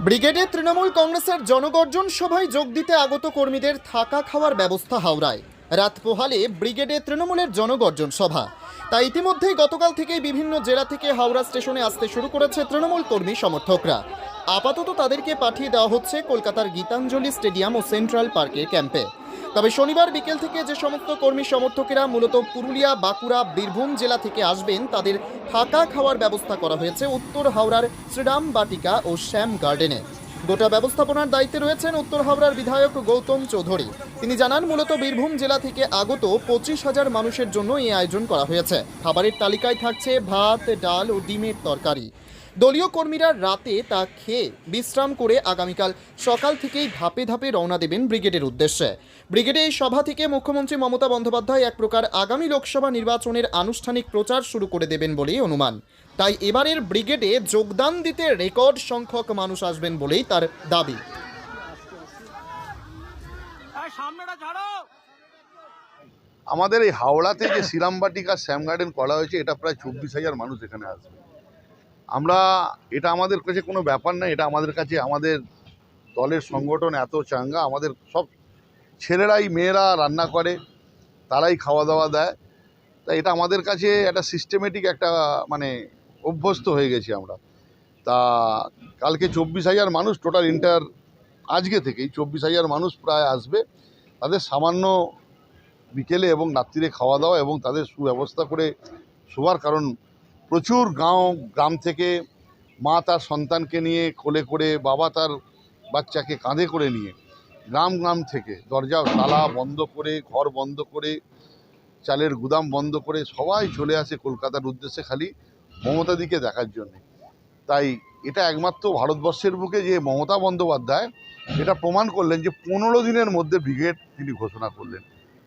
ব্রিগেডে তৃণমূল কংগ্রেসের জনগর্জন সভায় যোগ দিতে আগত কর্মীদের থাকা খাওয়ার ব্যবস্থা হাওড়ায়। রাত পোহালে ব্রিগেডে তৃণমূলের জনগর্জন সভা। তা ইতিমধ্যেই গতকাল থেকেই বিভিন্ন জেলা থেকে হাওড়া স্টেশনে আসতে শুরু করেছে তৃণমূল কর্মী সমর্থকরা। আপাতত তাদেরকে পাঠিয়ে দেওয়া হচ্ছে কলকাতার গীতাঞ্জলি স্টেডিয়াম ও সেন্ট্রাল পার্কের ক্যাম্পে। তবে শনিবার বিকেল থেকে যে সমস্ত কর্মী সমর্থকেরা মূলত পুরুলিয়া, বাঁকুড়া, বীরভূম জেলা থেকে আসবেন, তাদের থাকা খাওয়ার ব্যবস্থা করা হয়েছে উত্তর হাওড়ার শ্রীরাম বাটিকা ও শ্যাম গার্ডেনে। গোটা ব্যবস্থাপনার দায়িত্বে রয়েছেন উত্তর হাওড়ার বিধায়ক গৌতম চৌধুরী। তিনি জানান, মূলত বীরভূম জেলা থেকে আগত পঁচিশ হাজার মানুষের জন্য এই আয়োজন করা হয়েছে। খাবারের তালিকায় থাকছে ভাত, ডাল ও ডিমের তরকারি। দলীয় কর্মীরা রাতে তা খেয়ে বিশ্রাম করে আগামীকাল সকাল থেকেই ধাপে ধাপে রওনা দেবেন ব্রিগেডের উদ্দেশ্যে। ব্রিগেডে এই সভা থেকে মুখ্যমন্ত্রী মমতা বন্দ্যোপাধ্যায় এক প্রকার আগামী লোকসভা নির্বাচনের আনুষ্ঠানিক প্রচার শুরু করে দেবেন বলেই অনুমান। তাই এবারের ব্রিগেডে যোগদান দিতে রেকর্ড সংখ্যক মানুষ আসবেন বলেই তার দাবি। এই সামনেটা ছাড়ো। আমাদের এই হাওড়াতে যে শ্রীরামবাটিকা শ্যাম গার্ডেন করা হয়েছে এটা প্রায় চব্বিশ হাজার মানুষ এখানে আসবে। আমরা, এটা আমাদের কাছে কোনো ব্যাপার না, এটা আমাদের কাছে, আমাদের দলের সংগঠন এত চাঙ্গা, আমাদের সব ছেলেরাই, মেয়েরা রান্না করে, তারাই খাওয়া দাওয়া দেয়। তা এটা আমাদের কাছে একটা সিস্টেমেটিক একটা মানে অভ্যস্ত হয়ে গেছি আমরা। তা কালকে চব্বিশ হাজার মানুষ টোটাল ইন্টার আজকে থেকেই চব্বিশ হাজার মানুষ প্রায় আসবে। তাদের সামান্য বিকেলে এবং রাত্রিরে খাওয়া দাওয়া এবং তাদের সুব্যবস্থা করে শোবার কারণ প্রচুর গাঁও, গ্রাম থেকে মা তার সন্তানকে নিয়ে কোলে করে, বাবা তার বাচ্চাকে কাঁধে করে নিয়ে গ্রাম গ্রাম থেকে দরজা, তালা বন্ধ করে, ঘর বন্ধ করে, চালের গুদাম বন্ধ করে সবাই চলে আসে কলকাতার উদ্দেশ্যে খালি মমতাদিকে দেখার জন্যে। তাই এটা একমাত্র ভারতবর্ষের বুকে যে মমতা বন্দ্যোপাধ্যায়, এটা প্রমাণ করলেন যে পনেরো দিনের মধ্যে ব্রিগেড তিনি ঘোষণা করলেন।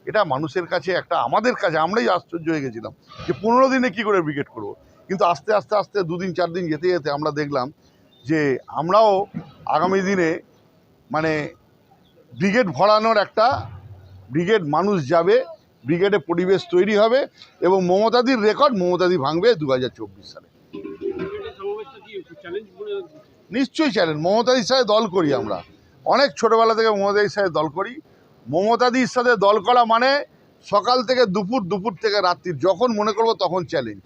এটা মানুষের কাছে একটা, আমাদের কাছে, আমরাই আশ্চর্য হয়ে গেছিলাম যে পনেরো দিনে কি করে ব্রিগেড করব। কিন্তু আস্তে আস্তে আস্তে দুদিন চার দিন যেতে যেতে আমরা দেখলাম যে আমরাও আগামী দিনে মানে ব্রিগেড ভরানোর একটা ব্রিগেড মানুষ যাবে, ব্রিগেডে পরিবেশ তৈরি হবে এবং মমতাদির রেকর্ড মমতাদি ভাঙবে দু হাজার চব্বিশ সালে। নিশ্চয়ই চ্যালেঞ্জ। মমতাদির সাথে দল করি আমরা। অনেক ছোটোবেলা থেকে মমতাদির সাথে দল করি। মমতাদির সাথে দল করা মানে সকাল থেকে দুপুর দুপুর থেকে রাত্রি, যখন মনে করব তখন চ্যালেঞ্জ।